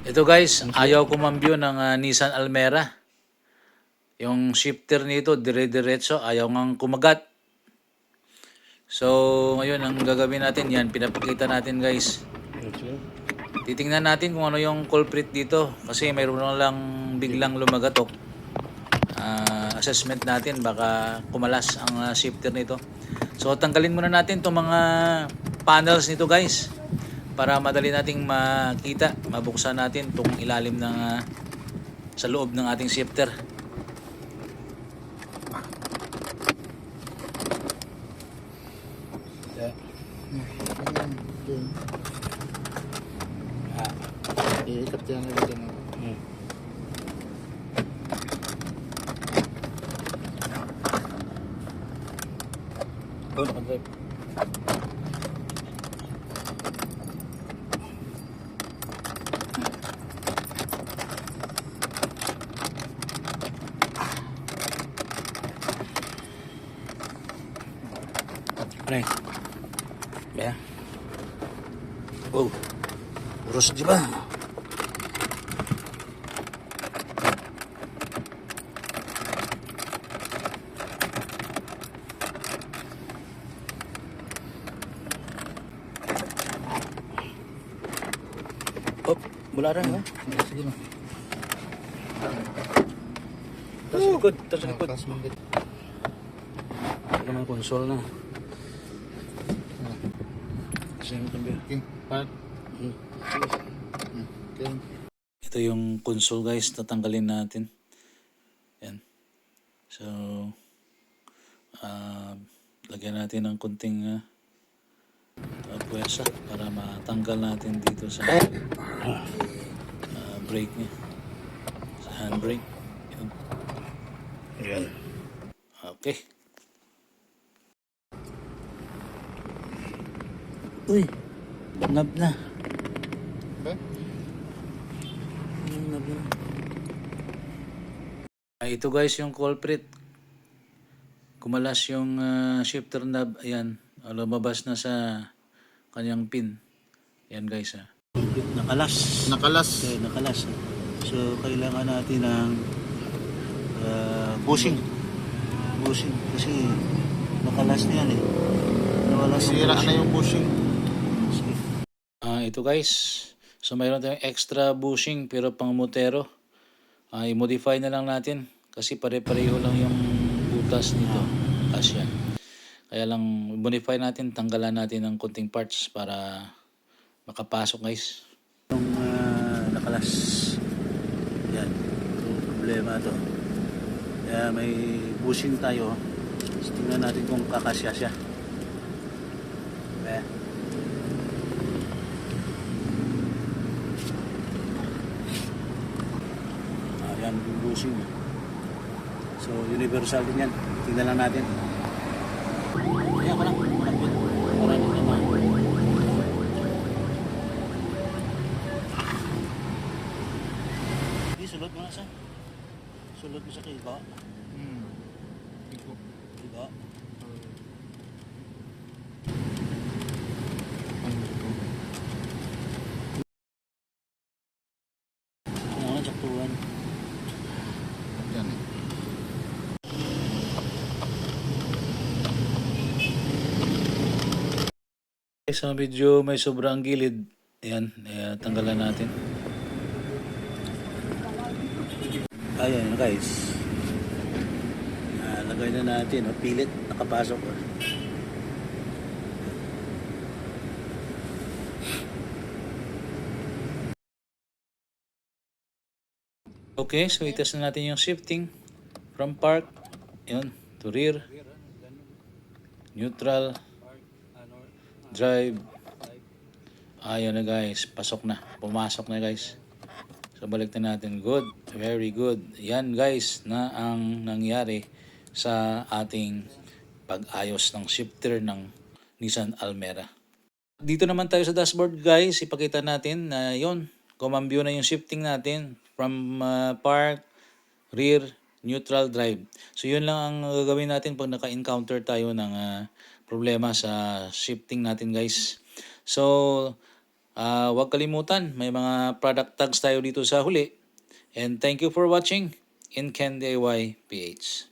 Ito guys, ayaw kumambyo ng ah, Nissan Almera. Yung shifter nito, dire-diretso, ayaw ngang kumagat. So, ngayon, ang gagawin natin yan, pinapakita natin guys. Titingnan natin kung ano yung culprit dito. Kasi mayroon lang biglang lumagatok. Ah, assessment natin, baka kumalas ang ah, shifter nito. So, tanggalin muna natin itong mga panels nito guys. Para madali nating makita, mabuksan natin itong ilalim ng ah, sa loob ng ating shifter. Iikat yan ulit yan. Oh, nakadrive. Aray. Kaya. Oh. Urus di ba? Oh, wala rin, ha? Sige na. Tapos likod, tapos likod. Mo ulit. Ito naman console na. Kasi yung cambio. Okay. Part. Hmm. Hmm. Okay. Ito yung console guys, tatanggalin natin. Yan. So, ah lagyan natin ng kunting uh, puwersa para matanggal natin dito sa ah, brake niya. Sa handbrake. Yan. Yan. Okay. Uy, nab na. Okay. Nab na. Ah, ito guys yung culprit. Kumalas yung ah, shifter knob. Ayan. Ah, Lumabas na sa kanyang pin. Ayan guys. Ah. Nakalas. Nakalas. Okay, nakalas. So, kailangan natin ng uh, bushing. Bushing. Kasi nakalas na yan eh. Nawala sa Sira na yung bushing. Ah, ito guys. So mayroon tayong extra bushing pero pang motero. Ah, i-modify na lang natin kasi pare-pareho lang yung butas nito. Asya. Kaya lang modify natin, tanggalan natin ng konting parts para makapasok guys. Yung ah, nakalas. Yan. Yung problema to. Kaya may bushing tayo. Tingnan natin kung kakasya siya. Eh. Bushing. So, universal din yan. Tingnan lang natin. Ayan ko lang. Sulot mo na sa. Sulot mo sa kiba. Hmm. Iko. Kiba. Ano nga, saktuhan. Yan eh. Sa video may sobrang gilid. Ayan, ayan tanggalan natin. Ayan guys. Ah, lagay na natin. Oh, pilit, nakapasok. Oh. Okay, so itas na natin yung shifting from park yun, to rear, neutral, drive. Ayun na guys, pasok na. Pumasok na guys. So balik na natin. Good, very good. Yan guys na ang nangyari sa ating pag-ayos ng shifter ng Nissan Almera. Dito naman tayo sa dashboard guys, ipakita natin na yon kumambyo na yung shifting natin from uh, park, rear, neutral drive. So yun lang ang gagawin natin pag naka-encounter tayo ng uh, problema sa shifting natin guys. So Ah, huwag kalimutan, may mga product tags tayo dito sa huli. And thank you for watching in Ken DIY PH.